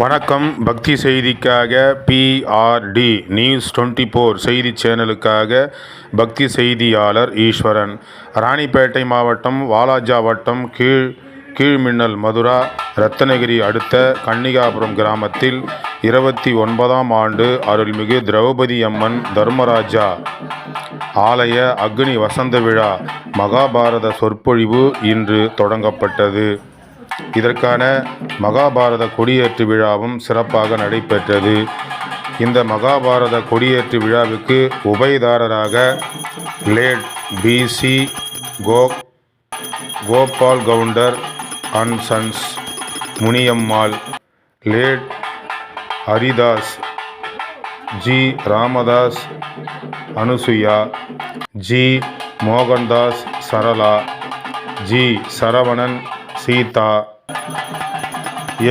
வணக்கம். பக்தி செய்திக்காக பிஆர்டி நியூஸ் டுவெண்ட்டி ஃபோர் செய்தி சேனலுக்காக பக்தி செய்தியாளர் ஈஸ்வரன். ராணிப்பேட்டை மாவட்டம் வாலாஜா வட்டம் கீழ் கீழ்மின்னல் மதுரா ரத்னகிரி அடுத்த கன்னிகாபுரம் கிராமத்தில் இருபத்தி ஒன்பதாம் ஆண்டு அருள்மிகு திரௌபதி அம்மன் தர்மராஜா ஆலய அக்னி வசந்த விழா மகாபாரத சொற்பொழிவு இன்று தொடங்கப்பட்டது. இதற்கான மகாபாரத கொடியேற்று விழாவும் சிறப்பாக நடைபெற்றது. இந்த மகாபாரத கொடியேற்று விழாவுக்கு உபயதாரராக late PC go Gopal Gounder and sons Muniyammal late Haridas G. Ramadas Anusuya G Mohandas Sarala G Saravanan Seetha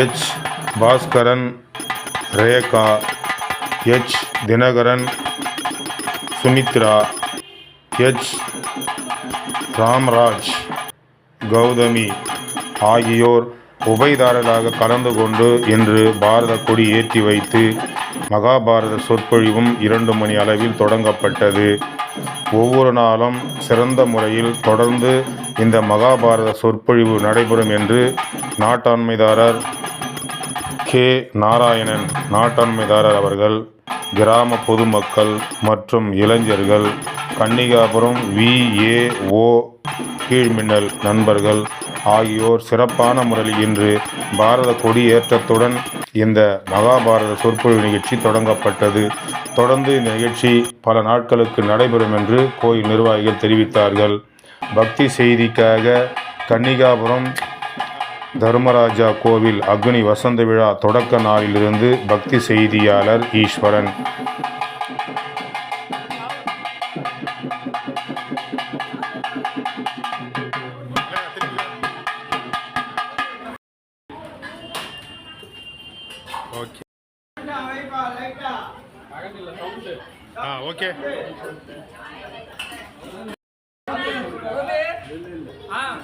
H Bhaskaran Rekha H Dinakaran Sumithra H Ramraj Gowthami ஆகியோர் உபைதாரராக கலந்து கொண்டு இன்று பாரத கொடி ஏற்றி வைத்து மகாபாரத சொற்பொழிவும் இரண்டு மணி அளவில் தொடங்கப்பட்டது. ஒவ்வொரு நாளும் சிறந்த முறையில் தொடர்ந்து இந்த மகாபாரத சொற்பொழிவு நடைபெறும் என்று நாட்டாண்மைதாரர் கே. நாராயணன் நாட்டாண்மைதாரர் அவர்கள் கிராம பொதுமக்கள் மற்றும் இளைஞர்கள் கன்னிகாபுரம் விஏஓ கீழ்மின்னல் நண்பர்கள் ஆகியோர் சிறப்பான முறையில் இன்று பாரத கொடி ஏற்றத்துடன் இந்த மகாபாரத சொற்பொழிவு நிகழ்ச்சி தொடங்கப்பட்டது. தொடர்ந்து இந்த நிகழ்ச்சி பல நாட்களுக்கு நடைபெறும் என்று கோயில் நிர்வாகிகள் தெரிவித்தார்கள். பக்தி செய்திக்காக கன்னிகாபுரம் தர்மராஜா கோவில் அக்னி வசந்த விழா தொடக்க நாளிலிருந்து பக்தி செய்தியாளர் ஈஸ்வரன். Okay. Ah, okay. Ah,